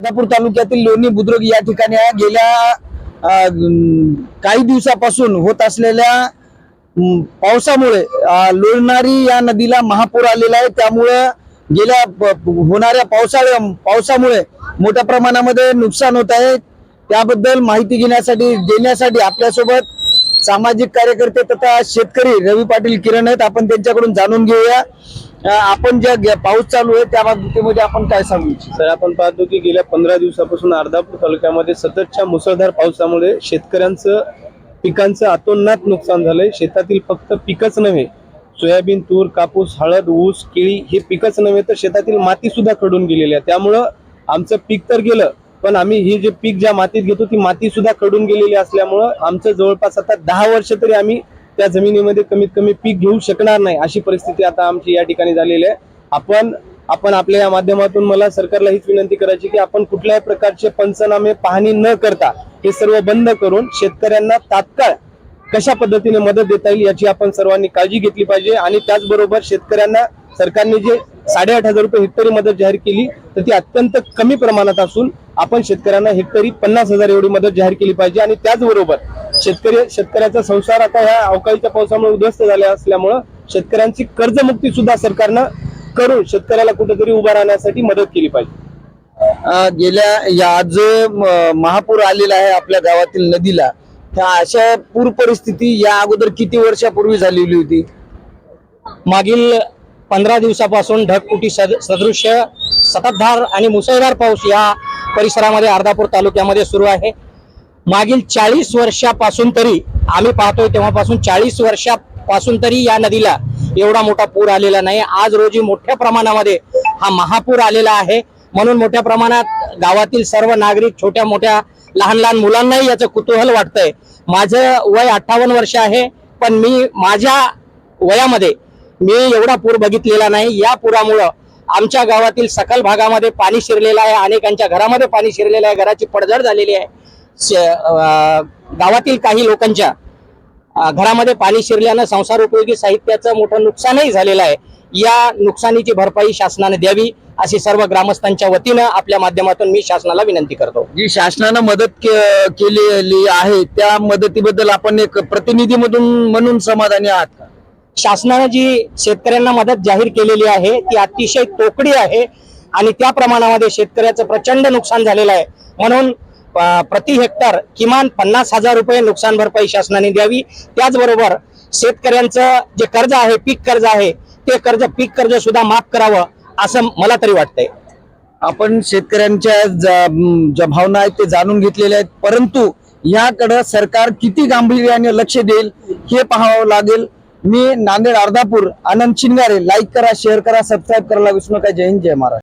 राजापूर तालुक्यातील लोणी बुद्रुक या ठिकाणी गेल्या काही दिवसापासून होत असलेल्या पावसामुळे लोणारी या नदीला महापूर आलेला आहे. त्यामुळं गेल्या होणाऱ्या पावसाळ्या पावसामुळे मोठ्या प्रमाणामध्ये नुकसान होत आहे. त्याबद्दल माहिती घेण्यासाठी देण्यासाठी आपल्यासोबत सामाजिक कार्यकर्ते तथा शेतकरी रवी पाटील किरण आहेत. आपण त्यांच्याकडून जाणून घेऊया. आपण ज्या पाऊस चालू आहे त्या बाबतीमध्ये आपण काय सांगू सर आपण पाहतो की गेल्या पंधरा दिवसापासून अर्धापूर तालुक्यामध्ये सततच्या मुसळधार पावसामुळे शेतकऱ्यांचं पिकांचं अतोनात नुकसान झालंय. शेतातील फक्त पिकच नव्हे सोयाबीन तूर कापूस हळद ऊस केळी हे पिकच नव्हे तर शेतातील माती सुद्धा खडून गेलेली आहे. त्यामुळं आमचं पीक तर गेलं पण आम्ही हे जे पीक ज्या मातीत घेतो ती माती सुद्धा खडून गेलेली असल्यामुळं आमचं जवळपास आता दहा वर्ष तरी आम्ही त्या जमिनीमध्ये कमीत कमी पीक घेऊ शकणार नाही अशी परिस्थिती आता आमची या ठिकाणी झालेली आहे. आपण आपण आपल्या या माध्यमातून मला सरकारला हीच विनंती करायची की आपण कुठल्याही प्रकारचे पंचनामे पाहणी न करता हे सर्व बंद करून शेतकऱ्यांना तात्काळ कशा पद्धतीने मदत देता येईल याची आपण सर्वांनी काळजी घेतली पाहिजे आणि त्याचबरोबर शेतकऱ्यांना सरकारने जे साडेआठ हजार रुपये हेक्टरी मदत जाहीर केली तर ती अत्यंत कमी प्रमाणात असून आपण शेतकऱ्यांना हेक्टरी पन्नास हजार एवढी मदत जाहीर केली पाहिजे आणि त्याचबरोबर शेतकरी शेतकऱ्याचा संसार आता ह्या अवकाळीच्या पावसामुळे उद्ध्वस्त झाल्या असल्यामुळं शेतकऱ्यांची कर्जमुक्ती सुद्धा सरकारनं करून शेतकऱ्याला कुठेतरी उभा राहण्यासाठी मदत केली पाहिजे. गेल्या या आज महापूर आलेला आहे आपल्या गावातील नदीला. त्या अशा पूर परिस्थिती या अगोदर किती वर्षापूर्वी झालेली होती? मागील पंधरा दिवसापासून ढगफुटी सद सदृश्य सततधार आणि मुसळधार पाऊस या परिसरामध्ये अर्धापूर तालुक्यामध्ये सुरू आहे. मागील चाळीस वर्षापासून तरी आम्ही पाहतोय तेव्हापासून चाळीस वर्षापासून तरी या नदीला एवढा मोठा पूर आलेला नाही. आज रोजी मोठ्या प्रमाणामध्ये हा महापूर आलेला आहे. म्हणून मोठ्या प्रमाणात गावातील सर्व नागरिक छोट्या मोठ्या लहान लहान मुलांनाही याचं कुतूहल वाटतंय. माझं वय अठ्ठावन्न वर्ष आहे पण मी माझ्या वयामध्ये मी एवढा पूर बघितलेला नाही. या पुरामुळं आमच्या गावातील सकल भागामध्ये पाणी शिरलेलं आहे अनेकांच्या घरामध्ये पाणी शिरलेलं आहे घराची पडझड झालेली आहे. गावातील काही लोकांच्या घरामध्ये पाणी शिरल्यानं संसार उपयोगी साहित्याचं मोठं नुकसानही झालेलं आहे. या नुकसानीची भरपाई शासनाने द्यावी अशी सर्व ग्रामस्थांच्या वतीनं आपल्या माध्यमातून मी शासनाला विनंती करतो. जी शासनानं मदत के- केलेली आहे त्या मदतीबद्दल आपण एक प्रतिनिधी मधून म्हणून समाधानी आहात का? शासनाने जी शेतकऱ्यांना मदत जाहीर केलेली आहे ती अतिशय तोकडी आहे आणि त्या प्रमाणामध्ये शेतकऱ्याचं प्रचंड नुकसान झालेलं आहे. म्हणून प्रति हेक्टर किमान पन्नास हजार रुपये नुकसान भरपाई शासनाने द्यावी. त्याचबरोबर शेतकऱ्यांचं जे कर्ज आहे पीक कर्ज आहे ते कर्ज पीक कर्ज सुद्धा माफ करावं असं मला तरी वाटतंय. आपण शेतकऱ्यांच्या ज्या भावना आहेत ते जाणून घेतलेल्या आहेत. परंतु याकडे सरकार किती गांभीर्याने लक्ष देईल हे पाहावं लागेल. मी नांदेड अर्धापूर आनंद शिंगारे. लाईक करा शेअर करा सबस्क्राईब करायला विसरू नका जय हिंद जय महाराज